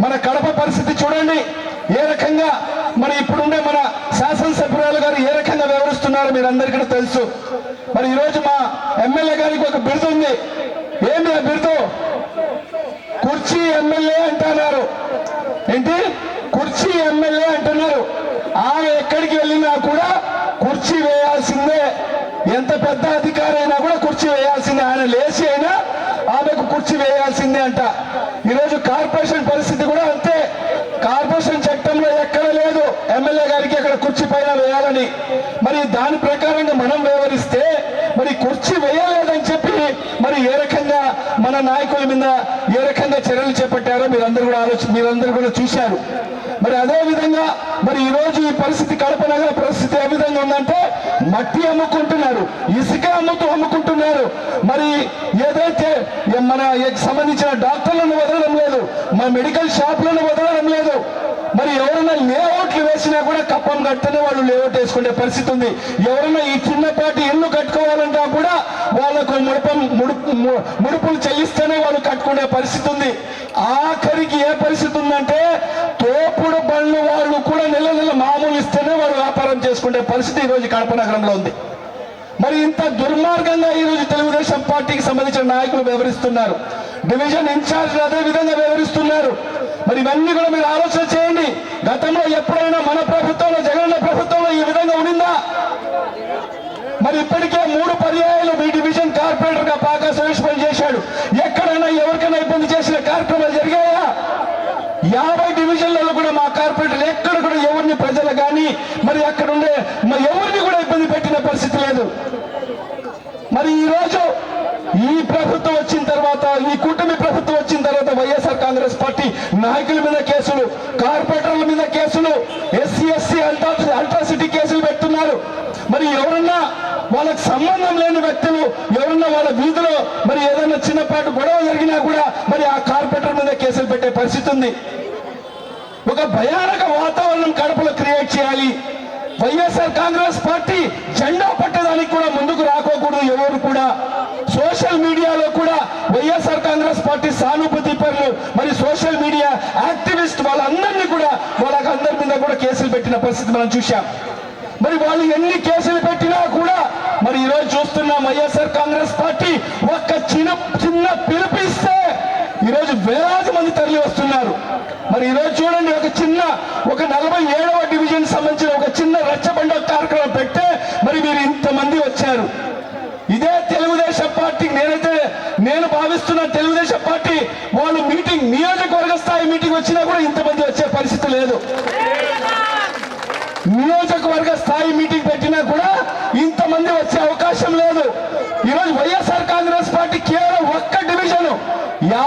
మన కడప పరిస్థితి చూడండి. ఏ రకంగా మన ఇప్పుడుండే మన శాసనసభ్యురాలు గారు ఏ రకంగా వివరిస్తున్నారు మీరు అందరికీ తెలుసు. మరి ఈరోజు మా ఎమ్మెల్యే గారికి ఒక బిరుదు ఉంది. ఏంటి ఆ బిరుదు? కుర్చీ ఎమ్మెల్యే అంటున్నారు. ఏంటి? కుర్చీ ఎమ్మెల్యే అంటున్నారు. ఆమె ఎక్కడికి వెళ్ళినా కూడా కుర్చీ వేయాల్సిందే. ఎంత పెద్ద అధికారైనా అయినా కూడా కుర్చీ వేయాల్సిందే. ఆయన లేచి అయినా ఆమెకు కుర్చీ వేయాల్సిందే అంట. ఈరోజు కార్పొరేషన్ పరిస్థితి కూడా అంతే. కార్పొరేషన్ చట్టంలో ఎక్కడ లేదు. ఎమ్మెల్యే గారికి అక్కడ కుర్చీ పైన వేయాలని. మరి దాని ప్రకారంగా మనం వ్యవహరిస్తే మరి కుర్చీ వేయలేదని చెప్పి మరి ఏ రకంగా మన నాయకుల మీద ఏ రకంగా చర్యలు చేపట్టారో మీరందరూ కూడా ఆలోచన మీరందరూ కూడా చూశారు. మరి అదే విధంగా మరి ఈ రోజు ఈ పరిస్థితి కడప నగర పరిస్థితి ఏ విధంగా ఉందంటే మట్టి అమ్ముకుంటున్నారు ఇసుక అమ్ముతూ అమ్ముకుంటున్నారు. మరి ఏదైతే మన సంబంధించిన డాక్టర్లను వదలడం లేదు మన మెడికల్ షాప్లను వదలడం లేదు మరి ఎవరైనా లేఅవుట్లు వేసినా కూడా కప్పం కడితేనే వాళ్ళు లేఅవుట్ వేసుకునే పరిస్థితి ఉంది. ఎవరైనా ఈ చిన్నపాటి ఇల్లు కట్టుకోవాలంటా కూడా వాళ్ళకు ముడుపం ముడుపు ముడుపులు చెల్లిస్తేనే వాళ్ళు కట్టుకునే పరిస్థితి ఉంది. ఆఖరికి ఏ పరిస్థితి ఉందంటే పరిస్థితి ఈరోజు కడప నగరంలో ఉంది. మరి ఇంత దుర్మార్గంగా ఈ రోజు తెలుగుదేశం పార్టీకి సంబంధించిన నాయకులు వ్యవహరిస్తున్నారు డివిజన్ ఇన్ఛార్జ్ అదే విధంగా వివరిస్తున్నారు. మరి ఇవన్నీ కూడా మీరు ఆలోచన చేయండి. గతంలో ఎప్పుడైనా మన ప్రభుత్వంలో జగన్ ప్రభుత్వంలో ఈ విధంగా ఉండిందా? మరి ఇప్పటికే మూడు పర్యాయాలు మీ డివిజన్ కార్పొరేటర్గా పాకా సురేష్ పని చేశాడు ఎక్కడైనా ఎవరికైనా ఇబ్బంది చేసిన కార్యక్రమాలు జరిగాయా యాభై డివిజన్లలో కూడా మా కార్పొరేటర్ ఎక్కడ కూడా ఎవరిని కానీ మరి అక్కడ ఉండే మరి ఎవరిని కూడా ఇబ్బంది పెట్టిన పరిస్థితి లేదు. మరి ఈ రోజు ఈ ప్రభుత్వం వచ్చిన తర్వాత ఈ కూటమి ప్రభుత్వం వచ్చిన తర్వాత వైఎస్ఆర్ కాంగ్రెస్ పార్టీ నాయకుల మీద కేసులు కార్పొరేటర్ల మీద కేసులు ఎస్సీ ఎస్సీ అల్ట్రా అల్ట్రాసిటీ కేసులు పెడుతున్నారు. మరి ఎవరన్నా వాళ్ళకి సంబంధం లేని వ్యక్తులు ఎవరన్నా వాళ్ళ వీధిలో మరి ఏదైనా చిన్నపాటు గొడవ జరిగినా కూడా మరి ఆ కార్పొరేటర్ మీద కేసులు పెట్టే పరిస్థితి ఉంది. ఒక భయానక వాతావరణం కడపలో క్రియేట్ చేయాలి. వైఎస్ఆర్ కాంగ్రెస్ పార్టీ జెండా పట్టడానికి కూడా ముందుకు రాకోకూడదు ఎవరు కూడా. సోషల్ మీడియాలో కూడా వైఎస్ఆర్ కాంగ్రెస్ పార్టీ సానుభూతి పరులు. మరి సోషల్ మీడియా యాక్టివిస్ట్ వాళ్ళందరినీ కూడా వాళ్ళకందరి మీద కూడా కేసులు పెట్టిన పరిస్థితి మనం చూశాం. మరి వాళ్ళు ఎన్ని కేసులు పెట్టినా కూడా మరి ఈరోజు చూస్తున్నాం వైఎస్ఆర్ కాంగ్రెస్ పార్టీ ఒక్క చిన్న చిన్న పిలిపిస్తే ఈరోజు వేలాది మంది తరలి వస్తున్నారు. మరి ఈరోజు చూడండి ఒక చిన్న ఒక నలభై ఏడవ డివిజన్ సంబంధించిన ఒక చిన్న రచ్చబండ కార్యక్రమం పెట్టే మరి మీరు ఇంతమంది వచ్చారు. ఇదే తెలుగుదేశం పార్టీ నేనైతే నేను భావిస్తున్న తెలుగుదేశం పార్టీ వాళ్ళు మీటింగ్ నియోజకవర్గ స్థాయి మీటింగ్ వచ్చినా కూడా ఇంతమంది వచ్చే పరిస్థితి లేదు. నియోజకవర్గ స్థాయి మీటింగ్ పెట్టినా కూడా ఇంతమంది వచ్చే అవకాశం లేదు. ఈరోజు వైఎస్ఆర్ కాంగ్రెస్ పార్టీ కేవలం ఒక్క డివిజన్ యా